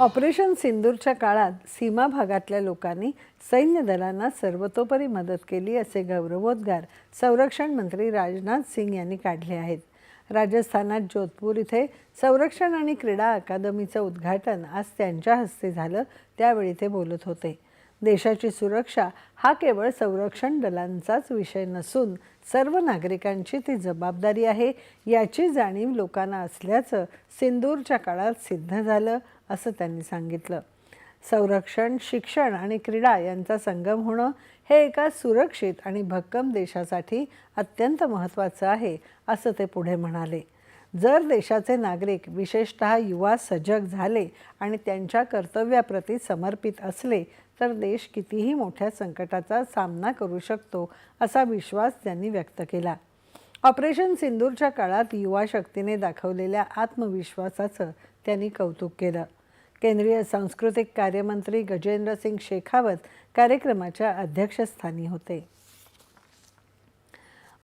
Operation सिंदूरच्या काळात सीमा भागातल्या लोकांनी सैन्य दलांना सर्वतोपरी मदत केली असे गौरवोद्गार संरक्षण मंत्री राजनाथ सिंग यांनी काढले आहेत. राजस्थानात जोधपूर इथे संरक्षण आणि क्रीडा अकादमीचं उद्घाटन आज त्यांच्या हस्ते झालं त्यावेळी ते बोलत होते. देशाची सुरक्षा हा केवळ संरक्षण दलांचाच विषय नसून सर्व नागरिकांची ती जबाबदारी आहे याची जाणीव लोकांना असल्याचं सिंदूरच्या काळात सिद्ध झालं असं त्यांनी सांगितलं. संरक्षण शिक्षण आणि क्रीडा यांचा संगम होणं हे एका सुरक्षित आणि भक्कम देशासाठी अत्यंत महत्त्वाचं आहे असं ते पुढे म्हणाले. जर देशाचे नागरिक विशेषतः युवा सजग झाले आणि त्यांच्या कर्तव्याप्रती समर्पित असले तर देश कितीही मोठ्या संकटाचा सामना करू शकतो असा विश्वास त्यांनी व्यक्त केला. ऑपरेशन सिंदूरच्या काळात युवा शक्तीने दाखवलेल्या आत्मविश्वासाचं त्यांनी कौतुक केलं. केंद्रीय सांस्कृतिक कार्यमंत्री गजेंद्र सिंग शेखावत कार्यक्रमाच्या अध्यक्षस्थानी होते.